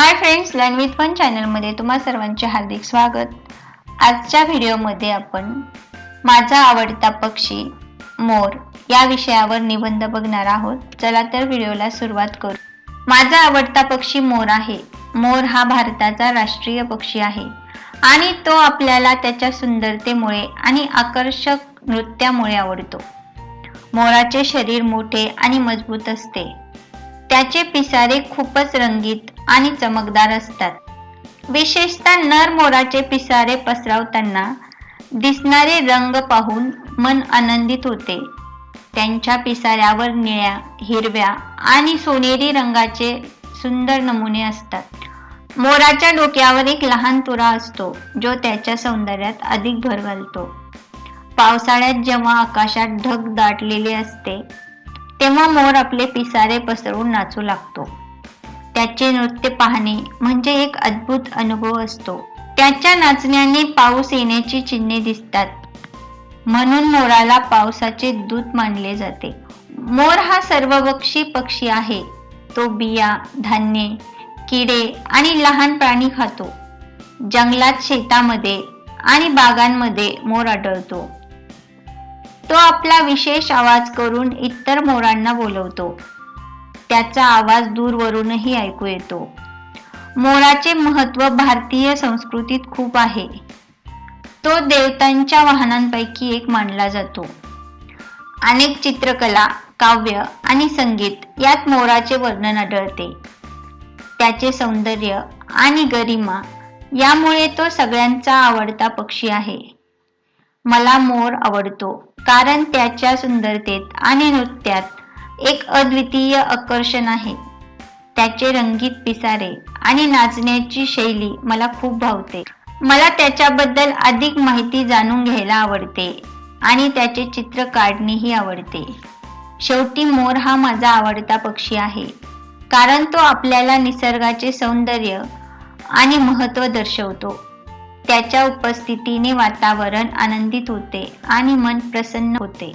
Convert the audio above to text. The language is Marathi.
Hi friends learn with one चॅनलमध्ये तुम्हा सर्वांचे हार्दिक स्वागत. आजच्या व्हिडिओमध्ये आपण माझा आवडता पक्षी मोर या विषयावर निबंध बघणार आहोत. चला तर व्हिडिओला सुरुवात करू. माझा आवडता पक्षी मोर आहे. मोर हा भारताचा राष्ट्रीय पक्षी आहे आणि तो आपल्याला त्याच्या सुंदरतेमुळे आणि आकर्षक नृत्यामुळे आवडतो. मोराचे शरीर मोठे आणि मजबूत असते. त्याचे पिसारे खूपच रंगीत आणि चमकदार असतात. विशेषतः नर मोराचे पिसारे पसरवताना दिसणारे रंग पाहून मन आनंदित होते. त्यांच्या पिसाऱ्यावर निळ्या हिरव्या आणि सोनेरी रंगाचे सुंदर नमुने असतात. मोराच्या डोक्यावर एक लहान तुरा असतो जो त्याच्या सौंदर्यात अधिक भर घालतो. पावसाळ्यात जेव्हा आकाशात ढग दाटलेले असते तेव्हा मोर आपले पिसारे पसरवून नाचू लागतो. त्याचे नृत्य पाहणे म्हणजे एक अद्भुत अनुभव असतो. त्याच्या नाचण्याने पाऊस येण्याची चिन्हे दिसतात. म्हणून मोराला पावसाचे दूत मानले जाते. मोर हा सर्वभक्षी पक्षी आहे. तो बिया धान्य किडे आणि लहान प्राणी खातो. जंगलात शेतामध्ये आणि बागांमध्ये मोर आढळतो. तो आपला विशेष आवाज करून इतर मोरांना बोलवतो. त्याचा आवाज दूरवरूनही ऐकू येतो. मोराचे महत्त्व भारतीय संस्कृतीत खूप आहे. तो देवतांच्या वाहनांपैकी एक मानला जातो. अनेक चित्रकला काव्य आणि संगीत यात मोराचे वर्णन आढळते. त्याचे सौंदर्य आणि गरिमा यामुळे तो सगळ्यांचा आवडता पक्षी आहे. मला मोर आवडतो. कारण त्याच्या सुंदरतेत आणि नृत्यात एक अद्वितीय आकर्षण आहे. त्याचे रंगीत पिसारे आणि नाचण्याची शैली मला खूप भावते. मला त्याच्याबद्दल अधिक माहिती जाणून घ्यायला आवडते आणि त्याचे चित्र काढणेही आवडते. शेवटी मोर हा माझा आवडता पक्षी आहे. कारण तो आपल्याला निसर्गाचे सौंदर्य आणि महत्त्व दर्शवतो. त्याच्या उपस्थितीने वातावरण आनंदित होते आणि मन प्रसन्न होते.